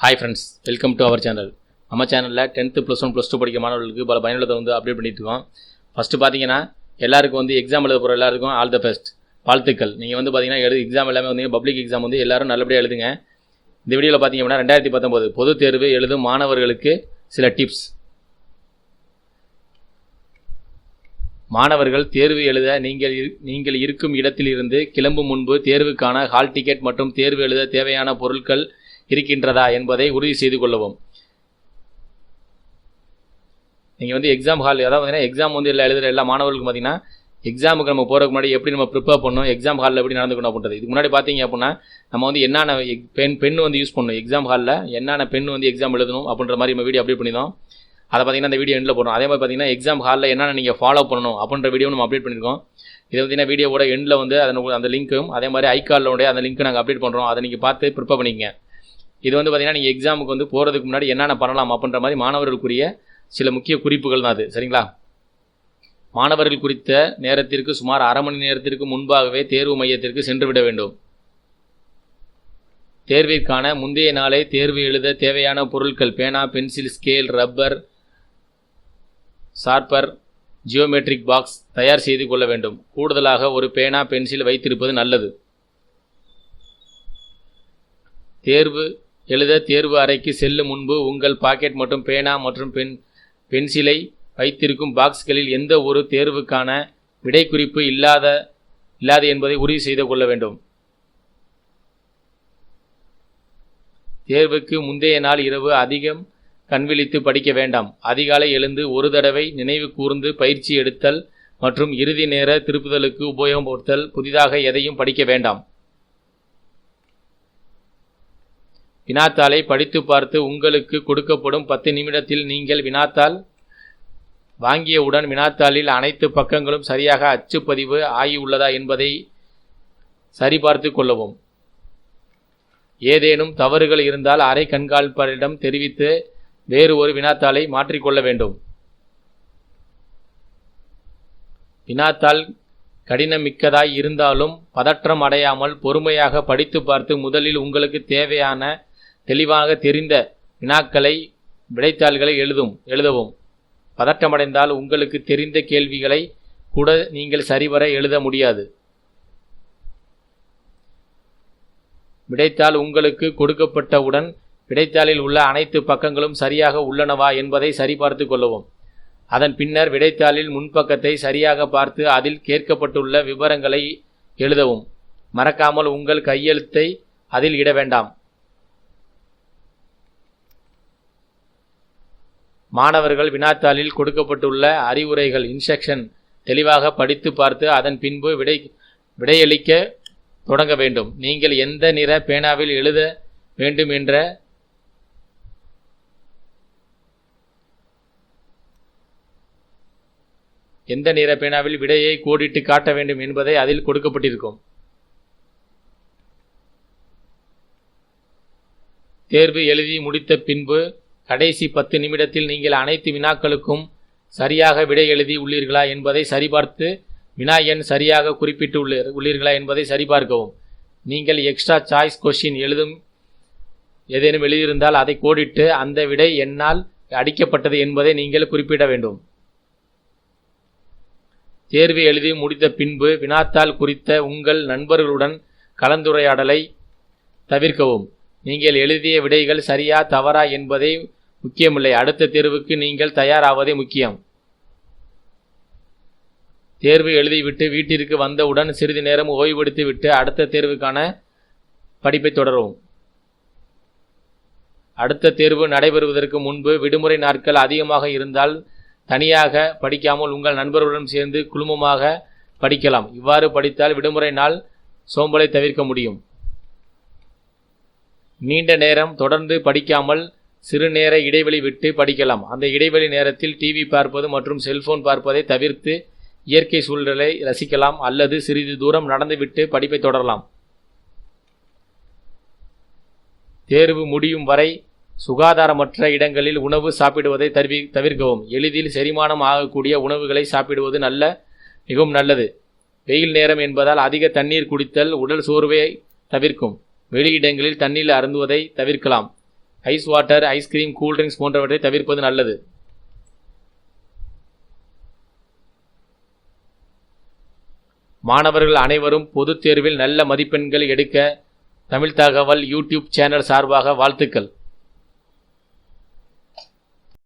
Hi friends welcome to our channel நம்ம சேனலில் tenth plus one plus two படிக்க மாணவர்களுக்கு பல பயனுள்ளதை வந்து அப்டேட் பண்ணிட்டுருக்கோம் ஃபஸ்ட்டு பார்த்தீங்கன்னா எல்லாருக்கும் வந்து எக்ஸாம் எழுத போகிற எல்லாருக்கும் ஆல் த பெஸ்ட் வாழ்த்துக்கள். நீங்கள் வந்து பார்த்தீங்கன்னா எழுது எக்ஸாம் எல்லாமே வந்து பப்ளிக் எக்ஸாம் வந்து எல்லாரும் நல்லபடியாக எழுதுங்க. இந்த வீடியோவில் பார்த்தீங்க அப்படின்னா ரெண்டாயிரத்தி பத்தொம்போது பொதுத் தேர்வு எழுதும் மாணவர்களுக்கு சில டிப்ஸ் மாணவர்கள் தேர்வு எழுத நீங்கள் நீங்கள் இருக்கும் இடத்திலிருந்து கிளம்பும் முன்பு தேர்வுக்கான ஹால் டிக்கெட் மற்றும் தேர்வு எழுத தேவையான பொருட்கள் இருக்கின்றதா என்பதை உறுதி செய்து கொள்ளவும். நீங்கள் வந்து எக்ஸாம் ஹால் அதாவது பார்த்தீங்கன்னா எக்ஸாம் வந்து எல்லா எழுதுகிற எல்லா மாணவர்களுக்கும் பார்த்தீங்கன்னா எக்ஸாமுக்கு நம்ம போகிறதுக்கு முன்னாடி எப்படி நம்ம ப்ரிப்பேர் பண்ணணும் எக்ஸாம் ஹாலில் எப்படி நடந்துக்கணும் அப்படின்றது. இதுக்கு முன்னாடி பார்த்தீங்க அப்படின்னா நம்ம வந்து என்னென்ன பெண் பென் வந்து யூஸ் பண்ணணும் எக்ஸாம் ஹாலில் என்னென்ன பென் வந்து எக்ஸாம் எழுதணும் அப்படின்ற மாதிரி நம்ம வீடியோ அப்டேட் பண்ணியிருந்தோம். அதை பார்த்தீங்கன்னா அந்த வீடியோ எண்டில் போடுறோம் அதே மாதிரி பார்த்தீங்கன்னா எக்ஸாம் ஹாலில் என்னென்ன நீங்கள் ஃபாலோ பண்ணணும் அப்படின்ற வீடியோ நம்ம அப்டேட் பண்ணியிருக்கோம். இது பார்த்தீங்கன்னா வீடியோவோட எண்டில் வந்து அதன் அந்த லிங்க்கும் அதே மாதிரி ஐகார்லோடைய அந்த லிங்க் நாங்கள் அப்டேட் பண்ணுறோம் அதை நீங்கள் பார்த்து ப்ரிப்பேர் பண்ணிக்கங்க. இது வந்து பார்த்திங்கன்னா நீங்கள் எக்ஸாமுக்கு வந்து போகிறதுக்கு முன்னாடி என்னென்ன பண்ணலாம் அப்படின்ற மாதிரி மாணவர்களுக்குரிய சில முக்கிய குறிப்புகள் தான் அது. சரிங்களா? மாணவர்கள் குறித்த நேரத்திற்கு சுமார் அரை மணி நேரத்திற்கு முன்பாகவே தேர்வு மையத்திற்கு சென்று விட வேண்டும். தேர்விற்கான முந்தைய நாளே தேர்வு எழுத தேவையான பொருட்கள் பேனா pencil scale rubber sharper geometric box தயார் செய்து கொள்ள வேண்டும். கூடுதலாக ஒரு பேனா பென்சில் வைத்திருப்பது நல்லது. தேர்வு எழுத தேர்வு அறைக்கு செல்லும் முன்பு உங்கள் பாக்கெட் மற்றும் பேனா மற்றும் பென் பென்சிலை வைத்திருக்கும் பாக்ஸ்களில் எந்த ஒரு தேர்வுக்கான விடைக்குறிப்பு இல்லாத இல்லாது என்பதை உறுதி செய்து கொள்ள வேண்டும். தேர்வுக்கு முந்தைய நாள் இரவு அதிகம் கண்விழித்து படிக்க வேண்டாம். அதிகாலை எழுந்து ஒரு தடவை நினைவு கூர்ந்து பயிற்சி எடுத்தல் மற்றும் இறுதி நேர திருப்புதலுக்கு உபயோகப்படுத்தல் புதிதாக எதையும் படிக்க வேண்டாம். வினாத்தாளை படித்து பார்த்து உங்களுக்கு கொடுக்கப்படும் பத்து நிமிடத்தில் நீங்கள் வினாத்தாள் வாங்கியவுடன் வினாத்தாளில் அனைத்து பக்கங்களும் சரியாக அச்சுப்பதிவு ஆகியுள்ளதா என்பதை சரிபார்த்து கொள்ளவும். ஏதேனும் தவறுகள் இருந்தால் அரை கண்காணிப்பாளரிடம் தெரிவித்து வேறு ஒரு வினாத்தாளை மாற்றிக்கொள்ள வேண்டும். வினாத்தாள் கடினமிக்கதாய் இருந்தாலும் பதற்றம் அடையாமல் பொறுமையாக படித்து பார்த்து முதலில் உங்களுக்கு தேவையான தெளிவாக தெரிந்த வினாக்களை விடைத்தாள்களை எழுதும் எழுதவும். பதற்றமடைந்தால் உங்களுக்கு தெரிந்த கேள்விகளை கூட நீங்கள் சரிவர எழுத முடியாது. விடைத்தாள் உங்களுக்கு கொடுக்கப்பட்டவுடன் விடைத்தாளில் உள்ள அனைத்து பக்கங்களும் சரியாக உள்ளனவா என்பதை சரிபார்த்து கொள்ளவும். அதன் பின்னர் விடைத்தாளில் முன்பக்கத்தை சரியாக பார்த்து அதில் கேட்கப்பட்டுள்ள விவரங்களை எழுதவும். மறக்காமல் உங்கள் கையெழுத்தை அதில் இட வேண்டாம். மாணவர்கள் வினாத்தாளில் கொடுக்கப்பட்டுள்ள அறிவுரைகள் இன்ஸ்ட்ரக்ஷன் தெளிவாக படித்து பார்த்து அதன் பின்பு விடை விடையளிக்க தொடங்க வேண்டும். நீங்கள் எந்த நிற பேனாவில் எழுத வேண்டும் என்ற எந்த நிற பேனாவில் விடையை கோடிட்டு காட்ட வேண்டும் என்பதை அதில் கொடுக்கப்பட்டிருக்கும். தேர்வு எழுதி முடித்த பின்பு கடைசி பத்து நிமிடத்தில் நீங்கள் அனைத்து வினாக்களுக்கும் சரியாக விடை எழுதி உள்ளீர்களா என்பதை சரிபார்த்து வினா எண் சரியாக குறிப்பிட்டு உள்ளீர் உள்ளீர்களா என்பதை சரிபார்க்கவும். நீங்கள் எக்ஸ்ட்ரா சாய்ஸ் கொஷின் எழுதும் ஏதேனும் எழுதியிருந்தால் அதை கோடிட்டு அந்த விடை என்னால் அடிக்கப்பட்டது என்பதை நீங்கள் குறிப்பிட வேண்டும். தேர்வு எழுதி முடித்த பின்பு வினாத்தாள் குறித்த உங்கள் நண்பர்களுடன் கலந்துரையாடலை தவிர்க்கவும். நீங்கள் எழுதிய விடைகள் சரியா தவறா என்பதை முக்கியமில்லை. அடுத்த தேர்வுக்கு நீங்கள் தயாராவதே முக்கியம். தேர்வு எழுதிவிட்டு வீட்டிற்கு வந்தவுடன் சிறிது நேரம் ஓய்வெடுத்துவிட்டு அடுத்த தேர்வுக்கான படிப்பை தொடரவும். அடுத்த தேர்வு நடைபெறுவதற்கு முன்பு விடுமுறை நாட்கள் அதிகமாக இருந்தால் தனியாக படிக்காமல் உங்கள் நண்பர்களுடன் சேர்ந்து குழுமமாக படிக்கலாம். இவ்வாறு படித்தால் விடுமுறை நாள் சோம்பலை தவிர்க்க முடியும். நீண்ட நேரம் தொடர்ந்து படிக்காமல் சிறு நேர இடைவெளி விட்டு படிக்கலாம். அந்த இடைவெளி நேரத்தில் டிவி பார்ப்பது மற்றும் செல்போன் பார்ப்பதை தவிர்த்து இயற்கை சூழலை ரசிக்கலாம் அல்லது சிறிது தூரம் நடந்துவிட்டு படிப்பை தொடரலாம். தேர்வு முடியும் வரை சுகாதாரமற்ற இடங்களில் உணவு சாப்பிடுவதை தவிர்வி தவிர்க்கவும். எளிதில் செரிமானம் ஆகக்கூடிய உணவுகளை சாப்பிடுவது நல்ல மிகவும் நல்லது. வெயில் நேரம் என்பதால் அதிக தண்ணீர் குடித்தல் உடல் சோர்வை தவிர்க்கும். வெளியிடங்களில் தண்ணீர் அருந்துவதை தவிர்க்கலாம். ஐஸ் வாட்டர் ஐஸ்கிரீம் கூல்ட்ரிங்க்ஸ் போன்றவற்றை தவிர்ப்பது நல்லது. மாணவர்கள் அனைவரும் பொதுத் தேர்வில் நல்ல மதிப்பெண்கள் எடுக்க தமிழ் தகவல் யூடியூப் சேனல் சார்பாக வாழ்த்துக்கள்.